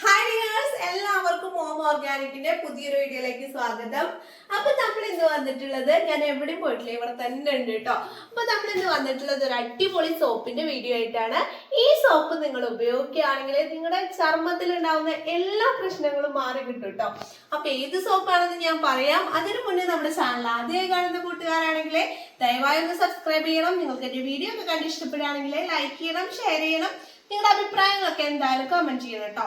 Hi എല്ലാവർക്കും home ഓർഗാനിക്കിന്റെ പുതിയൊരു വീഡിയോയിലേക്ക് സ്വാഗതം. അപ്പൊ നമ്മൾ ഇന്ന് വന്നിട്ടുള്ളത് ഞാൻ എവിടെയും പോയിട്ടില്ല ഇവിടെ തന്നെ ഉണ്ട് കേട്ടോ. അപ്പൊ നമ്മൾ ഇന്ന് വന്നിട്ടുള്ളത് ഒരു അടിപൊളി സോപ്പിന്റെ വീഡിയോ ആയിട്ടാണ്. ഈ സോപ്പ് നിങ്ങൾ ഉപയോഗിക്കുകയാണെങ്കിൽ നിങ്ങളുടെ ചർമ്മത്തിൽ ഉണ്ടാവുന്ന എല്ലാ പ്രശ്നങ്ങളും മാറി കിട്ടും കേട്ടോ. അപ്പൊ ഏത് സോപ്പാണെന്ന് ഞാൻ പറയാം. അതിനു മുന്നേ നമ്മുടെ ചാനൽ ആദ്യമായി കാണുന്ന കൂട്ടുകാരാണെങ്കിൽ ദയവായി ഒന്ന് സബ്സ്ക്രൈബ് ചെയ്യണം. നിങ്ങൾക്ക് എന്റെ വീഡിയോ ഒക്കെ കണ്ട് ഇഷ്ടപ്പെടുകയാണെങ്കിൽ ലൈക്ക് ചെയ്യണം ഷെയർ ചെയ്യണം. നിങ്ങളുടെ അഭിപ്രായങ്ങളൊക്കെ എന്തായാലും കമന്റ് ചെയ്യണം കേട്ടോ.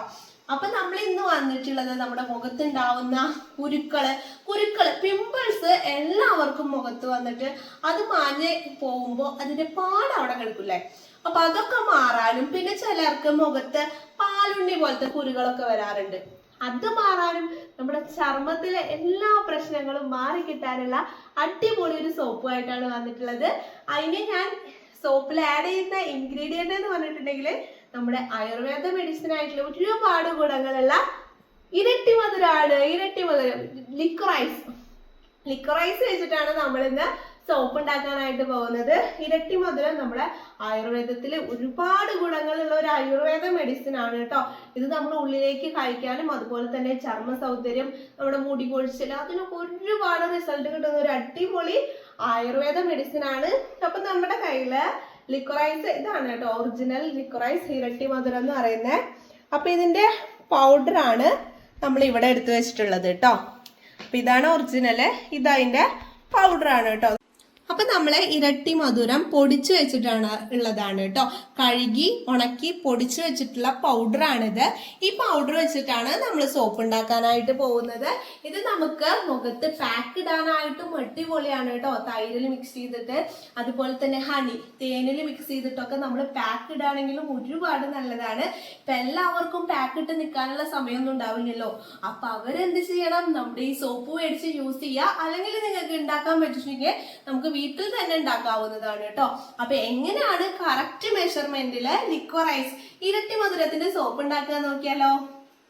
അപ്പൊ നമ്മൾ ഇന്ന് വന്നിട്ടുള്ളത് നമ്മുടെ മുഖത്തുണ്ടാവുന്ന കുരുക്കൾ കുരുക്കൾ പിമ്പിൾസ് എല്ലാവർക്കും മുഖത്ത് വന്നിട്ട് അത് മാഞ്ഞ് പോകുമ്പോൾ അതിന്റെ പാട് അവിടെ കിടക്കില്ലേ? അപ്പൊ അതൊക്കെ മാറാനും പിന്നെ ചിലർക്ക് മുഖത്ത് പാലുണ്ണി പോലത്തെ കുരുകളൊക്കെ വരാറുണ്ട്. അത് മാറാനും നമ്മുടെ ചർമ്മത്തിലെ എല്ലാ പ്രശ്നങ്ങളും മാറി കിട്ടാനുള്ള അടിപൊളി ഒരു സോപ്പുമായിട്ടാണ് വന്നിട്ടുള്ളത്. അതിന് ഞാൻ സോപ്പിൽ ആഡ് ചെയ്യുന്ന ഇൻഗ്രീഡിയന്റ് എന്ന് പറഞ്ഞിട്ടുണ്ടെങ്കിൽ നമ്മുടെ ആയുർവേദ മെഡിസിൻ ആയിട്ടുള്ള ഒരുപാട് ഗുണങ്ങളുള്ള ഇരട്ടി മധുരമാണ് ഇരട്ടി മധുരം ലിക്വറൈസ് ലിക്വറൈസ് വെച്ചിട്ടാണ് നമ്മൾ ഇന്ന് സോപ്പ് ഉണ്ടാക്കാനായിട്ട് പോകുന്നത്. ഇരട്ടി മധുരം നമ്മുടെ ആയുർവേദത്തിൽ ഒരുപാട് ഗുണങ്ങളുള്ള ഒരു ആയുർവേദ മെഡിസിൻ ആണ് കേട്ടോ. ഇത് നമ്മൾ ഉള്ളിലേക്ക് കഴിക്കാനും അതുപോലെ തന്നെ ചർമ്മ സൗന്ദര്യം നമ്മുടെ മുടി കൊഴിച്ചിൽ അതിനൊക്കെ ഒരുപാട് റിസൾട്ട് കിട്ടുന്ന ഒരു അടിപൊളി ആയുർവേദ മെഡിസിൻ ആണ്. അപ്പൊ നമ്മുടെ കയ്യിൽ ലിക്വറൈസ് ഇതാണ് കേട്ടോ ഒറിജിനൽ ലിക്വറൈസ് ഇരട്ടി മധുരം എന്ന് പറയുന്നത്. അപ്പൊ ഇതിന്റെ പൗഡർ ആണ് നമ്മൾ ഇവിടെ എടുത്തു വെച്ചിട്ടുള്ളത് കേട്ടോ. അപ്പൊ ഇതാണ് ഇതതിന്റെ പൗഡർ ആണ് കേട്ടോ. അപ്പൊ നമ്മളെ ഇരട്ടി മധുരം പൊടിച്ചു വെച്ചിട്ടാണ് ഉള്ളതാണ് കേട്ടോ. കഴുകി ഉണക്കി പൊടിച്ചു വെച്ചിട്ടുള്ള പൗഡറാണിത് ഈ പൗഡർ വെച്ചിട്ടാണ് നമ്മൾ സോപ്പ് ഉണ്ടാക്കാനായിട്ട് പോകുന്നത്. ഇത് നമുക്ക് മുഖത്ത് പാക്ക് ഇടാനായിട്ടും അടിപൊളിയാണ് കേട്ടോ. തൈരിൽ മിക്സ് ചെയ്തിട്ട് അതുപോലെ തന്നെ ഹണി തേനിൽ മിക്സ് ചെയ്തിട്ടൊക്കെ നമ്മൾ പാക്ക് ഇടാണെങ്കിലും ഒരുപാട് നല്ലതാണ്. ഇപ്പൊ എല്ലാവർക്കും പാക്ക് ഇട്ട് നിൽക്കാനുള്ള സമയമൊന്നും ഉണ്ടാവില്ലല്ലോ. അപ്പൊ അവരെന്ത് ചെയ്യണം? നമ്മുടെ ഈ സോപ്പ് മേടിച്ച് യൂസ് ചെയ്യുക അല്ലെങ്കിൽ നിങ്ങൾക്ക് ഉണ്ടാക്കാൻ പറ്റുമെങ്കിൽ നമുക്ക് വീട്ടിൽ തന്നെ ഉണ്ടാക്കാവുന്നതാണ് കേട്ടോ. അപ്പൊ എങ്ങനെയാണ് കറക്റ്റ് മെഷർമെന്റിൽ ലിക്വറൈസ് ഇരട്ടി മധുരത്തിന്റെ സോപ്പ് ഉണ്ടാക്കുക നോക്കിയാലോ?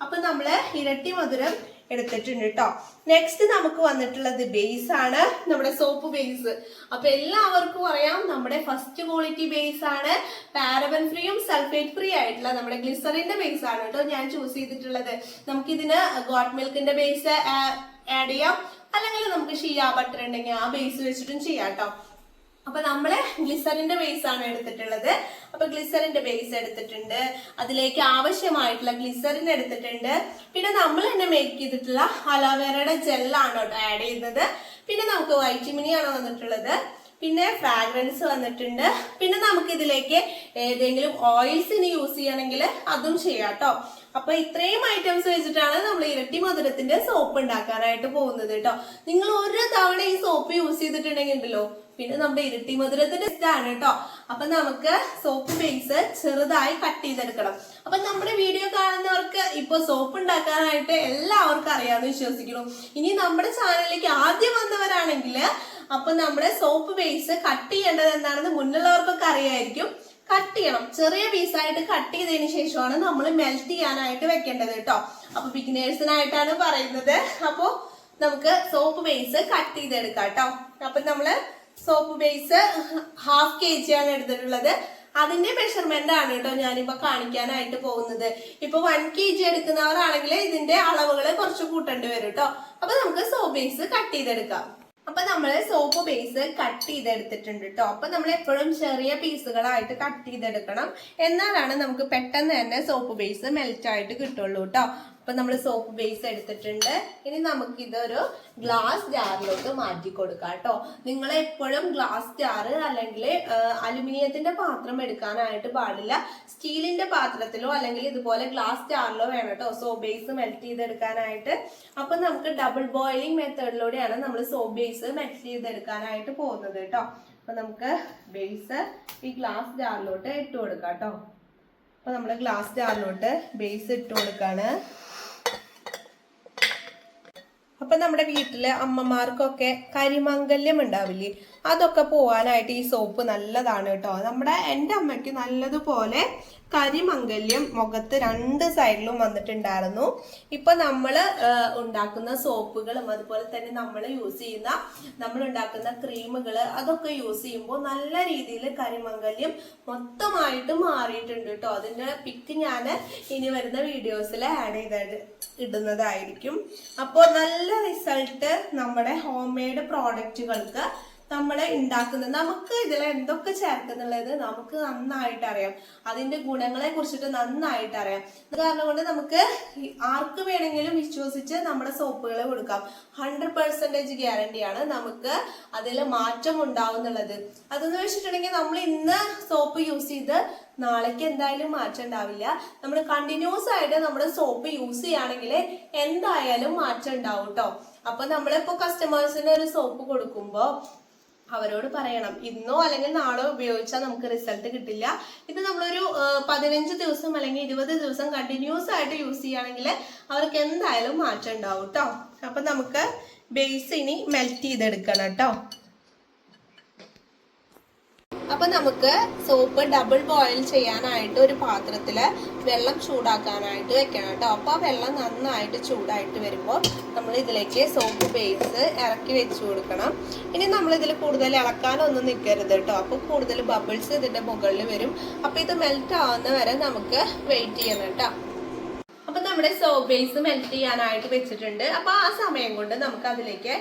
അപ്പൊ നമ്മൾ ഇരട്ടി മധുരം എടുത്തിട്ടുണ്ട് കേട്ടോ. നെക്സ്റ്റ് നമുക്ക് വന്നിട്ടുള്ളത് ബേസ് ആണ് നമ്മുടെ സോപ്പ് ബേസ് അപ്പൊ എല്ലാവർക്കും അറിയാം നമ്മുടെ ഫസ്റ്റ് ക്വാളിറ്റി ബേസ് ആണ്. പാരബൻ ഫ്രീയും സൾഫേറ്റ് ഫ്രീ ആയിട്ടുള്ള നമ്മുടെ ഗ്ലിസറിന്റെ ബേസ് ആണ് കേട്ടോ ഞാൻ ചൂസ് ചെയ്തിട്ടുള്ളത്. നമുക്കിതിന് ഗോട്ട് മിൽക്കിന്റെ ബേസ് ആഡ് ചെയ്യാം. അല്ലെങ്കിൽ നമുക്ക് ഷിയ ബട്ടർ ഉണ്ടെങ്കിൽ ആ ബേസ് വെച്ചിട്ടും ചെയ്യാം കേട്ടോ അപ്പൊ നമ്മൾ ഗ്ലിസറിന്റെ ബേസ് ആണ് എടുത്തിട്ടുള്ളത്. അപ്പൊ ഗ്ലിസറിന്റെ ബേസ് എടുത്തിട്ടുണ്ട്. അതിലേക്ക് ആവശ്യമായിട്ടുള്ള ഗ്ലിസറിൻ എടുത്തിട്ടുണ്ട്. പിന്നെ നമ്മൾ തന്നെ മേക്ക് ചെയ്തിട്ടുള്ള അലോവേറയുടെ ജെല്ലാണ് കേട്ടോ ആഡ് ചെയ്യുന്നത്. പിന്നെ നമുക്ക് വൈറ്റമിനി ആണ് വന്നിട്ടുള്ളത്. പിന്നെ ഫ്രാഗ്രൻസ് വന്നിട്ടുണ്ട്. പിന്നെ നമുക്ക് ഇതിലേക്ക് ഏതെങ്കിലും ഓയിൽസിന് യൂസ് ചെയ്യണമെങ്കിൽ അതും ചെയ്യാം കേട്ടോ അപ്പൊ ഇത്രയും ഐറ്റംസ് വെച്ചിട്ടാണ് നമ്മൾ ഇരട്ടി മധുരത്തിന്റെ സോപ്പ് ഉണ്ടാക്കാനായിട്ട് പോകുന്നത് കേട്ടോ. നിങ്ങൾ ഒരു തവണ ഈ സോപ്പ് യൂസ് ചെയ്തിട്ടുണ്ടെങ്കിൽ ഉണ്ടല്ലോ പിന്നെ നമ്മുടെ ഇരട്ടി മധുരത്തിന്റെ ഇതാണ് കേട്ടോ. അപ്പൊ നമുക്ക് സോപ്പ് ബേസ് ചെറുതായി കട്ട് ചെയ്തെടുക്കണം. അപ്പൊ നമ്മുടെ വീഡിയോ കാണുന്നവർക്ക് ഇപ്പൊ സോപ്പ് ഉണ്ടാക്കാനായിട്ട് എല്ലാവർക്കും അറിയാമെന്ന് വിശ്വസിക്കുന്നു. ഇനി നമ്മുടെ ചാനലിലേക്ക് ആദ്യം വന്നവരാണെങ്കിൽ അപ്പൊ നമ്മുടെ സോപ്പ് ബേസ് കട്ട് ചെയ്യേണ്ടത് എന്താണെന്ന് മുന്നുള്ളവർക്കൊക്കെ അറിയായിരിക്കും. കട്ട് ചെയ്യണം. ചെറിയ പീസായിട്ട് കട്ട് ചെയ്തതിന് ശേഷമാണ് നമ്മൾ മെൽറ്റ് ചെയ്യാനായിട്ട് വെക്കേണ്ടത് കേട്ടോ. അപ്പൊ ബിഗിനേഴ്സിനായിട്ടാണ് പറയുന്നത്. അപ്പോ നമുക്ക് സോപ്പ് ബേസ് കട്ട് ചെയ്തെടുക്കാം കേട്ടോ. അപ്പൊ നമ്മൾ soap base half K G ആണ് എടുത്തിട്ടുള്ളത്. അതിന്റെ മെഷർമെന്റ് ആണ് കേട്ടോ ഞാനിപ്പോ കാണിക്കാനായിട്ട് പോകുന്നത്. ഇപ്പൊ വൺ കെ ജി എടുക്കുന്നവരാണെങ്കിൽ ഇതിന്റെ അളവുകൾ കുറച്ച് കൂട്ടേണ്ടി വരും കേട്ടോ. അപ്പൊ നമുക്ക് സോപ്പ് ബേസ് കട്ട് ചെയ്തെടുക്കാം. അപ്പൊ നമ്മൾ സോപ്പ് ബേസ് കട്ട് ചെയ്തെടുത്തിട്ടുണ്ട് കേട്ടോ അപ്പൊ നമ്മൾ എപ്പോഴും ചെറിയ പീസുകളായിട്ട് കട്ട് ചെയ്തെടുക്കണം. എന്നാലാണ് നമുക്ക് പെട്ടെന്ന് തന്നെ സോപ്പ് ബേസ് മെൽറ്റ് ആയിട്ട് കിട്ടുള്ളൂ കേട്ടോ അപ്പൊ നമ്മൾ സോപ്പ് ബേസ് എടുത്തിട്ടുണ്ട്. ഇനി നമുക്ക് ഇതൊരു ഗ്ലാസ് ജാറിലോട്ട് മാറ്റി കൊടുക്കാം കേട്ടോ. നിങ്ങൾ എപ്പോഴും ഗ്ലാസ് ജാറ് അല്ലെങ്കിൽ അലുമിനിയത്തിന്റെ പാത്രം എടുക്കാനായിട്ട് പാടില്ല. സ്റ്റീലിന്റെ പാത്രത്തിലോ അല്ലെങ്കിൽ ഇതുപോലെ ഗ്ലാസ് ജാറിലോ വേണം കേട്ടോ സോപ്പ് ബേസ് മെൽറ്റ് ചെയ്തെടുക്കാനായിട്ട്. അപ്പൊ നമുക്ക് ഡബിൾ ബോയിലിംഗ് മെത്തേഡിലൂടെയാണ് നമ്മൾ സോപ്പ് ബേസ് മെൽറ്റ് ചെയ്തെടുക്കാനായിട്ട് പോകുന്നത് കേട്ടോ. അപ്പൊ നമുക്ക് ബേസ് ഈ ഗ്ലാസ് ജാറിലോട്ട് ഇട്ട് കൊടുക്കാം കേട്ടോ. അപ്പൊ നമ്മൾ ഗ്ലാസ് ജാറിലോട്ട് ബേസ് ഇട്ട് കൊടുക്കാണ്. അപ്പൊ നമ്മുടെ വീട്ടിലെ അമ്മമാർക്കൊക്കെ കരിമംഗല്യം ഉണ്ടാവില്ലേ? അതൊക്കെ പോവാനായിട്ട് ഈ സോപ്പ് നല്ലതാണ് കേട്ടോ. നമ്മുടെ എന്റെ അമ്മയ്ക്ക് നല്ലതുപോലെ കരിമംഗല്യം മുഖത്ത് രണ്ട് സൈഡിലും വന്നിട്ടുണ്ടായിരുന്നു. ഇപ്പൊ നമ്മൾ ഉണ്ടാക്കുന്ന സോപ്പുകളും അതുപോലെ തന്നെ നമ്മൾ യൂസ് ചെയ്യുന്ന നമ്മൾ ഉണ്ടാക്കുന്ന ക്രീമുകൾ അതൊക്കെ യൂസ് ചെയ്യുമ്പോൾ നല്ല രീതിയിൽ കരിമംഗല്യം മൊത്തമായിട്ട് മാറിയിട്ടുണ്ട് കേട്ടോ. അതിന്റെ പിക്ക് ഞാൻ ഇനി വരുന്ന വീഡിയോസിൽ ആഡ് ചെയ്ത് ഇടുന്നതായിരിക്കും. അപ്പോൾ നല്ല റിസൾട്ട് നമ്മുടെ ഹോം മെയ്ഡ് പ്രോഡക്റ്റുകൾക്ക് നമ്മൾ ഉണ്ടാക്കുന്നത് നമുക്ക് ഇതിൽ എന്തൊക്കെ ചേർക്കുന്നുള്ളത് നമുക്ക് നന്നായിട്ട് അറിയാം. അതിന്റെ ഗുണങ്ങളെ കുറിച്ചിട്ട് നന്നായിട്ട് അറിയാം. കാരണം കൊണ്ട് നമുക്ക് ആർക്ക് വേണമെങ്കിലും വിശ്വസിച്ച് നമ്മുടെ സോപ്പുകൾ കൊടുക്കാം. ഹൺഡ്രഡ് പെർസെന്റേജ് ഗ്യാരണ്ടിയാണ് നമുക്ക് അതിൽ മാറ്റം ഉണ്ടാവുന്നുള്ളത്. അതെന്ന് വെച്ചിട്ടുണ്ടെങ്കിൽ നമ്മൾ ഇന്ന് സോപ്പ് യൂസ് ചെയ്ത് നാളേക്ക് എന്തായാലും മാറ്റം ഉണ്ടാവില്ല. നമ്മൾ കണ്ടിന്യൂസ് ആയിട്ട് നമ്മുടെ സോപ്പ് യൂസ് ചെയ്യുകയാണെങ്കിൽ എന്തായാലും മാറ്റം ഉണ്ടാവും കേട്ടോ അപ്പൊ നമ്മളിപ്പോ കസ്റ്റമേഴ്സിന് ഒരു സോപ്പ് കൊടുക്കുമ്പോൾ അവരോട് പറയണം. ഇന്നോ അല്ലെങ്കിൽ നാളോ ഉപയോഗിച്ചാൽ നമുക്ക് റിസൾട്ട് കിട്ടില്ല. ഇത് നമ്മളൊരു പതിനഞ്ച് ദിവസം അല്ലെങ്കിൽ ഇരുപത് ദിവസം കണ്ടിന്യൂസ് ആയിട്ട് യൂസ് ചെയ്യുകയാണെങ്കിൽ അവർക്ക് എന്തായാലും മാറ്റം ഉണ്ടാവും കേട്ടോ അപ്പം നമുക്ക് ബേസ് ഇനി മെൽറ്റ് ചെയ്തെടുക്കണം കേട്ടോ അപ്പൊ നമുക്ക് സോപ്പ് ഡബിൾ ബോയിൽ ചെയ്യാനായിട്ട് ഒരു പാത്രത്തിൽ വെള്ളം ചൂടാക്കാനായിട്ട് വെക്കണം കേട്ടോ. അപ്പൊ ആ വെള്ളം നന്നായിട്ട് ചൂടായിട്ട് വരുമ്പോൾ നമ്മൾ ഇതിലേക്ക് സോപ്പ് ബേസ് ഇറക്കി വെച്ചു കൊടുക്കണം. ഇനി നമ്മൾ ഇതിൽ കൂടുതൽ ഇളക്കാനൊന്നും നിൽക്കരുത് കേട്ടോ. അപ്പൊ കൂടുതൽ ബബിൾസ് ഇതിന്റെ മുകളിൽ വരും. അപ്പൊ ഇത് മെൽറ്റ് ആവുന്ന വരെ നമുക്ക് വെയിറ്റ് ചെയ്യണം കേട്ടോ. നമ്മുടെ സോപ്പ് ബേസ് മെൽറ്റ് ചെയ്യാനായിട്ട് വെച്ചിട്ടുണ്ട്. അപ്പൊ ആ സമയം കൊണ്ട് നമുക്ക് അതിലേക്ക്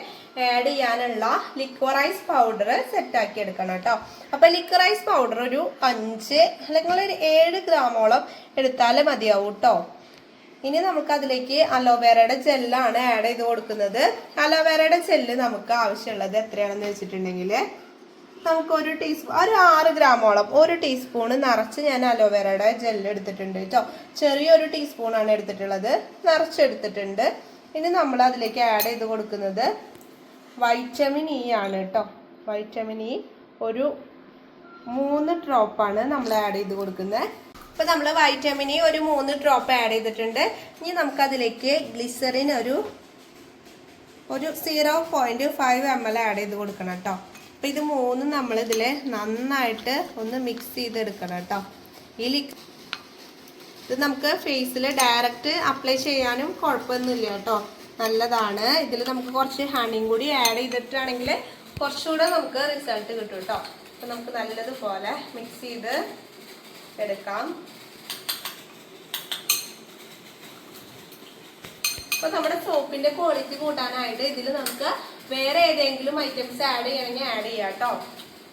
ആഡ് ചെയ്യാനുള്ള ലിക്വറൈസ് പൗഡർ സെറ്റ് ആക്കി എടുക്കണം കേട്ടോ. അപ്പൊ ലിക്വറൈസ് പൗഡർ ഒരു അഞ്ച് അല്ലെങ്കിൽ ഒരു ഏഴ് ഗ്രാമോളം എടുത്താൽ മതിയാവും കേട്ടോ. ഇനി നമുക്ക് അതിലേക്ക് അലോവേറയുടെ ജെല്ലാണ് ആഡ് ചെയ്ത് കൊടുക്കുന്നത്. അലോവേറയുടെ ജെല്ല് നമുക്ക് ആവശ്യമുള്ളത് എത്രയാണെന്ന് വെച്ചിട്ടുണ്ടെങ്കിൽ നമുക്ക് ഒരു ടീസ്പൂൺ ഒരു ആറ് ഗ്രാമോളം ഒരു ടീസ്പൂൺ നിറച്ച് ഞാൻ അലോവേറയുടെ ജെല്ല് എടുത്തിട്ടുണ്ട് കേട്ടോ ചെറിയൊരു ടീസ്പൂണാണ് എടുത്തിട്ടുള്ളത്. നിറച്ചെടുത്തിട്ടുണ്ട്. ഇനി നമ്മൾ അതിലേക്ക് ആഡ് ചെയ്ത് കൊടുക്കുന്നത് വൈറ്റമിൻ ഇ ആണ് കേട്ടോ വൈറ്റമിൻ ഇ ഒരു മൂന്ന് ഡ്രോപ്പാണ് നമ്മൾ ആഡ് ചെയ്ത് കൊടുക്കുന്നത്. ഇപ്പം നമ്മൾ വൈറ്റമിൻ ഇ ഒരു മൂന്ന് ഡ്രോപ്പ് ആഡ് ചെയ്തിട്ടുണ്ട്. ഇനി നമുക്കതിലേക്ക് ഗ്ലിസറിൻ ഒരു ഒരു zero point five M L add ചെയ്ത് കൊടുക്കണം കേട്ടോ അപ്പം ഇത് മൂന്നും നമ്മൾ ഇതിൽ നന്നായിട്ട് ഒന്ന് മിക്സ് ചെയ്തെടുക്കണം കേട്ടോ. ഈ ലിക് ഇത് നമുക്ക് ഫേസിൽ ഡയറക്റ്റ് അപ്ലൈ ചെയ്യാനും കുഴപ്പമൊന്നുമില്ല കേട്ടോ. നല്ലതാണ്. ഇതിൽ നമുക്ക് കുറച്ച് ഹണിയും കൂടി ആഡ് ചെയ്തിട്ടാണെങ്കിൽ കുറച്ചുകൂടെ നമുക്ക് റിസൾട്ട് കിട്ടും കേട്ടോ. അപ്പം നമുക്ക് നല്ലതുപോലെ മിക്സ് ചെയ്ത് എടുക്കാം. അപ്പൊ നമ്മുടെ സോപ്പിന്റെ ക്വാളിറ്റി കൂട്ടാനായിട്ട് ഇതിൽ നമുക്ക് വേറെ ഏതെങ്കിലും ഐറ്റംസ് ആഡ് ചെയ്യണമെങ്കിൽ ആഡ് ചെയ്യാം കേട്ടോ.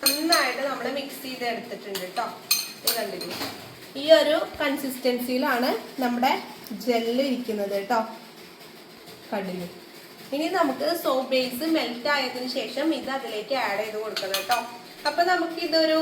നന്നായിട്ട് നമ്മൾ മിക്സ് ചെയ്ത് എടുത്തിട്ടുണ്ട് കേട്ടോ. ഇത് കണ്ടില്ലേ? ഈ ഒരു കൺസിസ്റ്റൻസിയിലാണ് നമ്മുടെ ജെല്ല് ഇരിക്കുന്നത് കേട്ടോ. കണ്ടില്ലേ? ഇനി നമുക്ക് സോപ്പ് ബേസ് മെൽറ്റ് ആയതിനു ശേഷം ഇത് അതിലേക്ക് ആഡ് ചെയ്ത് കൊടുക്കണം കേട്ടോ. അപ്പൊ നമുക്ക് ഇതൊരു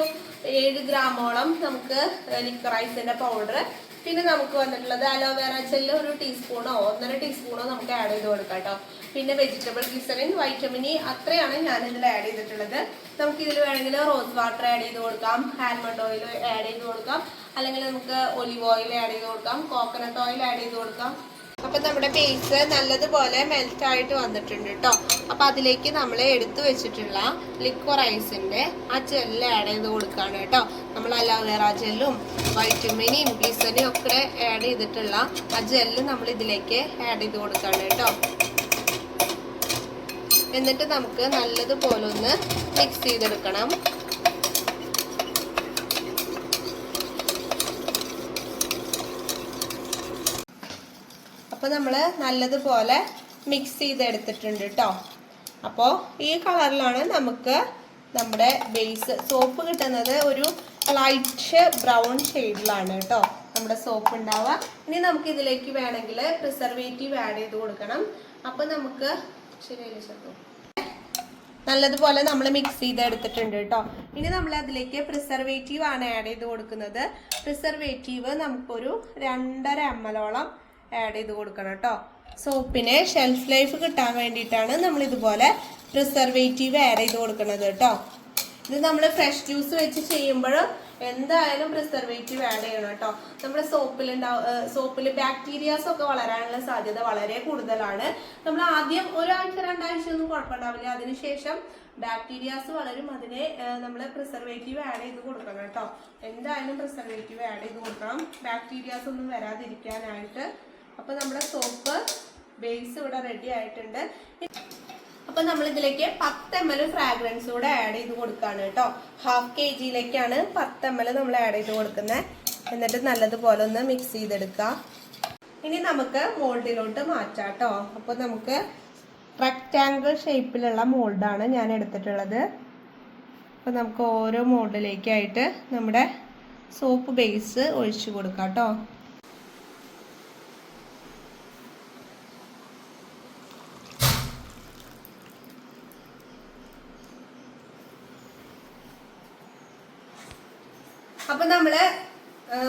ഏഴ് ഗ്രാമോളം നമുക്ക് ലിക്വറൈസിന്റെ പൗഡർ പിന്നെ നമുക്ക് വന്നിട്ടുള്ളത് അലോവേറ ജെല്ല് ഒരു ടീസ്പൂണോ ഒന്നര ടീസ്പൂണോ നമുക്ക് ആഡ് ചെയ്ത് കൊടുക്കാം കേട്ടോ. പിന്നെ വെജിറ്റബിൾ ഗ്ലിസറിൻ വൈറ്റമിൻ ഇ അത്രയാണ് ഞാൻ ഇതിൽ ആഡ് ചെയ്തിട്ടുള്ളത്. നമുക്ക് ഇതിൽ വേണമെങ്കിൽ റോസ് വാട്ടർ ആഡ് ചെയ്ത് കൊടുക്കാം ആൽമണ്ട് ഓയിൽ ആഡ് ചെയ്ത് കൊടുക്കാം അല്ലെങ്കിൽ നമുക്ക് ഒലിവ് ഓയിൽ ആഡ് ചെയ്ത് കൊടുക്കാം കോക്കനട്ട് ഓയിൽ ആഡ് ചെയ്ത് കൊടുക്കാം. അപ്പം നമ്മുടെ പേസ്റ്റ് നല്ലതുപോലെ മെൽറ്റ് ആയിട്ട് വന്നിട്ടുണ്ട് കേട്ടോ അപ്പം അതിലേക്ക് നമ്മൾ എടുത്തു വെച്ചിട്ടുള്ള ലിക്വറൈസിന്റെ ആ ജെല്ല് ആഡ് ചെയ്ത് കൊടുക്കുകയാണ് കേട്ടോ നമ്മൾ അലോവേറ ജെല്ലും വൈറ്റമിനും ഗ്ലിസറിനും ഒക്കെ ആഡ് ചെയ്തിട്ടുള്ള ആ ജെല്ല് നമ്മൾ ഇതിലേക്ക് ആഡ് ചെയ്ത് കൊടുക്കുകയാണ് കേട്ടോ എന്നിട്ട് നമുക്ക് നല്ലതുപോലെ ഒന്ന് മിക്സ് ചെയ്തെടുക്കണം. അപ്പോൾ നമ്മൾ നല്ലതുപോലെ മിക്സ് ചെയ്തെടുത്തിട്ടുണ്ട് കേട്ടോ അപ്പോൾ ഈ കളറിലാണ് നമുക്ക് നമ്മുടെ ബേസ് സോപ്പ് കിട്ടുന്നത് ഒരു ലൈറ്റ് ബ്രൗൺ ഷെയ്ഡിലാണ് കേട്ടോ നമ്മുടെ സോപ്പ് ഉണ്ടാവുക. ഇനി നമുക്ക് ഇതിലേക്ക് വേണമെങ്കിൽ പ്രിസർവേറ്റീവ് ആഡ് ചെയ്ത് കൊടുക്കണം. അപ്പോൾ നമുക്ക് നല്ലതുപോലെ നമ്മൾ മിക്സ് ചെയ്തെടുത്തിട്ടുണ്ട് കേട്ടോ. ഇനി നമ്മൾ അതിലേക്ക് പ്രിസർവേറ്റീവ് ആണ് ആഡ് ചെയ്ത് കൊടുക്കുന്നത്. പ്രിസർവേറ്റീവ് നമുക്കൊരു രണ്ടര എം എല്ലോളം ആഡ് ചെയ്ത് കൊടുക്കണം കേട്ടോ. സോപ്പിന് ഷെൽഫ് ലൈഫ് കിട്ടാൻ വേണ്ടിയിട്ടാണ് നമ്മൾ ഇതുപോലെ പ്രിസർവേറ്റീവ് ആഡ് ചെയ്ത് കൊടുക്കുന്നത് കേട്ടോ. ഇത് നമ്മൾ ഫ്രഷ് ജ്യൂസ് വെച്ച് ചെയ്യുമ്പോൾ എന്തായാലും പ്രിസർവേറ്റീവ് ആഡ് ചെയ്യണം കേട്ടോ. നമ്മുടെ സോപ്പിൽ സോപ്പിൽ ബാക്ടീരിയാസ് ഒക്കെ വളരാനുള്ള സാധ്യത വളരെ കൂടുതലാണ്. നമ്മൾ ആദ്യം ഒരാഴ്ച രണ്ടാഴ്ച ഒന്നും കുഴപ്പമുണ്ടാവില്ല. അതിനുശേഷം ബാക്ടീരിയാസ് വളരും. അതിനെ നമ്മൾ പ്രിസർവേറ്റീവ് ആഡ് ചെയ്ത് കൊടുക്കണം കേട്ടോ. എന്തായാലും പ്രിസർവേറ്റീവ് ആഡ് ചെയ്ത് കൊടുക്കണം. ബാക്ടീരിയാസ് ഒന്നും വരാതിരിക്കാനായിട്ട്. അപ്പൊ നമ്മുടെ സോപ്പ് ബേസ് ഇവിടെ റെഡി ആയിട്ടുണ്ട്. അപ്പൊ നമ്മൾ ഇതിലേക്ക് പത്ത് എം എൽ ഫ്രാഗ്രൻസ് കൂടെ ആഡ് ചെയ്ത് കൊടുക്കാണ് കേട്ടോ. ഹാഫ് കെ ജിയിലേക്കാണ് പത്ത് എം എൽ നമ്മൾ ആഡ് ചെയ്ത് കൊടുക്കുന്നത്. എന്നിട്ട് നല്ലതുപോലെ ഒന്ന് മിക്സ് ചെയ്തെടുക്കുക. ഇനി നമുക്ക് മോൾഡിലോട്ട് മാറ്റാം കേട്ടോ. അപ്പോൾ നമുക്ക് റെക്റ്റാങ്കിൾ ഷേപ്പിലുള്ള മോൾഡാണ് ഞാൻ എടുത്തിട്ടുള്ളത്. അപ്പോൾ നമുക്ക് ഓരോ മോൾഡിലേക്കായിട്ട് നമ്മുടെ സോപ്പ് ബേസ് ഒഴിച്ചു കൊടുക്കാം കേട്ടോ. അപ്പൊ നമ്മൾ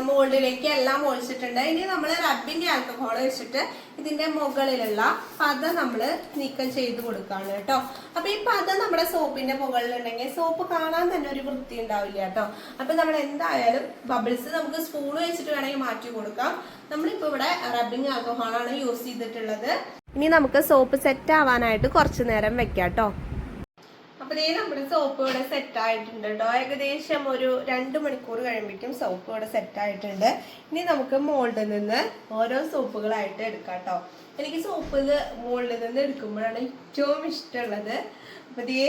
മോൾഡിലേക്ക് എല്ലാം ഒഴിച്ചിട്ടുണ്ട്. ഇനി നമ്മൾ റബ്ബിന്റെ ആൽക്കഹോൾ വെച്ചിട്ട് ഇതിന്റെ മുകളിലുള്ള പത നമ്മൾ നീക്കം ചെയ്ത് കൊടുക്കാണ് കേട്ടോ. അപ്പൊ ഈ പത നമ്മുടെ സോപ്പിന്റെ മുകളിലുണ്ടെങ്കിൽ സോപ്പ് കാണാൻ തന്നെ ഒരു വൃത്തി ഉണ്ടാവില്ല കേട്ടോ. അപ്പൊ നമ്മൾ എന്തായാലും ബബിൾസ് നമുക്ക് സ്പൂൺ വെച്ചിട്ട് വേണമെങ്കിൽ മാറ്റി കൊടുക്കാം. നമ്മളിപ്പോ ഇവിടെ റബ്ബിംഗ് ആൽക്കഹോൾ ആണ് യൂസ് ചെയ്തിട്ടുള്ളത്. ഇനി നമുക്ക് സോപ്പ് സെറ്റ് ആവാനായിട്ട് കുറച്ചു നേരം വെക്കാം കേട്ടോ. അപ്പൊ ദേ നമ്മുടെ സോപ്പ് ഇവിടെ സെറ്റ് ആയിട്ടുണ്ട് കേട്ടോ ഏകദേശം ഒരു രണ്ട് മണിക്കൂർ കഴിയുമ്പോഴേക്കും സോപ്പ് ഇവിടെ സെറ്റ് ആയിട്ടുണ്ട്. ഇനി നമുക്ക് മോൾഡിൽ നിന്ന് ഓരോ സോപ്പുകളായിട്ട് എടുക്കാം കേട്ടോ എനിക്ക് സോപ്പിൽ മോൾഡിൽ നിന്ന് എടുക്കുമ്പോഴാണ് ഏറ്റവും ഇഷ്ടമുള്ളത്. അപ്പൊ ദേ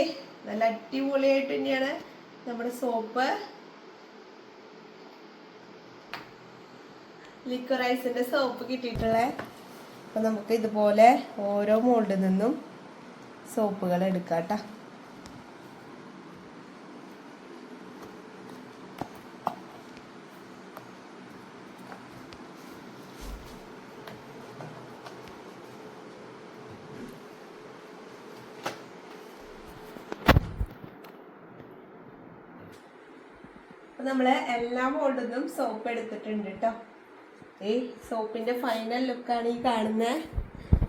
നല്ല അടിപൊളിയായിട്ട് തന്നെയാണ് നമ്മുടെ സോപ്പ് ലിക്വറൈസിന്റെ സോപ്പ് കിട്ടിയിട്ടുള്ളത് അപ്പൊ നമുക്ക് ഇതുപോലെ ഓരോ മോൾഡിൽ നിന്നും സോപ്പുകൾ എടുക്കാം കേട്ടോ അപ്പൊ നമ്മൾ എല്ലാ മോൾഡിൽ നിന്നും സോപ്പ് എടുത്തിട്ടുണ്ട് കേട്ടോ ഈ സോപ്പിന്റെ ഫൈനൽ ലുക്കാണ് ഈ കാണുന്നത്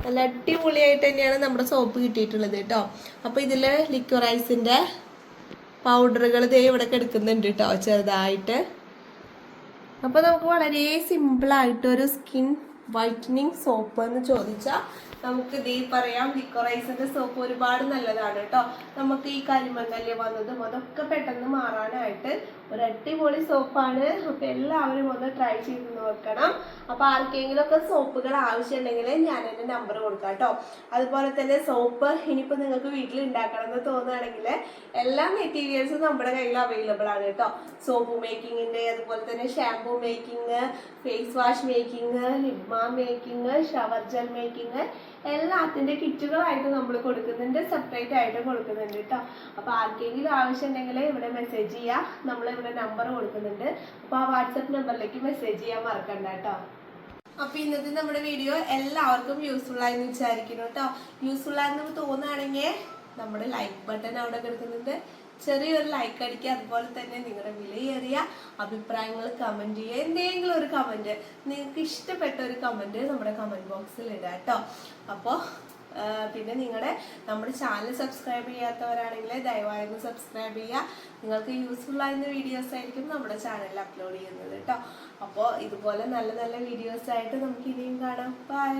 നല്ല അടിപൊളിയായിട്ട് തന്നെയാണ് നമ്മുടെ സോപ്പ് കിട്ടിയിട്ടുള്ളത് കേട്ടോ അപ്പോൾ ഇതിൽ ലിക്വറൈസിന്റെ പൗഡറുകൾ ദേ ഇവിടെ എടുക്കുന്നുണ്ട് കേട്ടോ ചെറുതായിട്ട്. അപ്പോൾ നമുക്ക് വളരെ സിമ്പിൾ ആയിട്ട് ഒരു സ്കിൻ വൈറ്റനിങ് സോപ്പ് എന്ന് ചോദിച്ചാൽ നമുക്ക് ഇതേ പറയാം ലിക്വറൈസിന്റെ സോപ്പ് ഒരുപാട് നല്ലതാണ് കേട്ടോ നമുക്ക് ഈ കരിമങ്ങൽ വന്നതും അതൊക്കെ പെട്ടെന്ന് മാറാനായിട്ട് ഒരു അടിപൊളി സോപ്പാണ്. അപ്പൊ എല്ലാവരും ഒന്ന് ട്രൈ ചെയ്ത് നോക്കണം. അപ്പൊ ആർക്കെങ്കിലും ഒക്കെ സോപ്പുകൾ ആവശ്യമുണ്ടെങ്കിൽ ഞാൻ എന്റെ നമ്പർ കൊടുക്കാം കേട്ടോ. അതുപോലെ തന്നെ സോപ്പ് ഇനിയിപ്പോ നിങ്ങൾക്ക് വീട്ടിൽ ഉണ്ടാക്കണം എന്ന് തോന്നുകയാണെങ്കിൽ എല്ലാ മെറ്റീരിയൽസും നമ്മുടെ കയ്യിൽ അവൈലബിൾ ആണ് കേട്ടോ. സോപ്പ് മേക്കിങ്ങിന്റെ അതുപോലെ തന്നെ shampoo making face wash making lip balm making shower gel making എല്ലാത്തിന്റെ കിറ്റുകളായിട്ട് നമ്മൾ കൊടുക്കുന്നുണ്ട്. സെപ്പറേറ്റ് ആയിട്ട് കൊടുക്കുന്നുണ്ട് കേട്ടോ. അപ്പൊ ആർക്കെങ്കിലും ആവശ്യമുണ്ടെങ്കിൽ ഇവിടെ മെസ്സേജ് ചെയ്യാം. നമ്മൾ ഇവിടെ നമ്പർ കൊടുക്കുന്നുണ്ട്. അപ്പൊ ആ വാട്സപ്പ് നമ്പറിലേക്ക് മെസ്സേജ് ചെയ്യാൻ മറക്കണ്ട കേട്ടോ. അപ്പൊ ഇന്നത്തെ നമ്മുടെ വീഡിയോ എല്ലാവർക്കും യൂസ്ഫുൾ ആയെന്ന് വിചാരിക്കുന്നു കേട്ടോ. യൂസ്ഫുൾ ആയെന്ന് തോന്നുകയാണെങ്കിൽ നമ്മുടെ ലൈക്ക് ബട്ടൺ അവിടെ കിടക്കുന്നുണ്ട് ചെറിയൊരു ലൈക്ക് അടിക്കുക. അതുപോലെ തന്നെ നിങ്ങളുടെ വിലയേറിയ അഭിപ്രായങ്ങൾ കമന്റ് ചെയ്യുക. എന്തെങ്കിലും ഒരു കമന്റ് നിങ്ങൾക്ക് ഇഷ്ടപ്പെട്ട ഒരു കമന്റ് നമ്മുടെ കമന്റ് ബോക്സിൽ ഇടാം കേട്ടോ. അപ്പോൾ പിന്നെ നിങ്ങളുടെ നമ്മുടെ ചാനൽ സബ്സ്ക്രൈബ് ചെയ്യാത്തവരാണെങ്കിൽ ദയവായി ഒന്ന് സബ്സ്ക്രൈബ് ചെയ്യുക നിങ്ങൾക്ക് യൂസ്ഫുൾ ആയിരുന്ന വീഡിയോസ് ആയിരിക്കും നമ്മുടെ ചാനലിൽ അപ്ലോഡ് ചെയ്യുന്നത് കേട്ടോ അപ്പോൾ ഇതുപോലെ നല്ല നല്ല വീഡിയോസ് ആയിട്ട് നമുക്ക് ഇനിയും കാണാം. ബൈ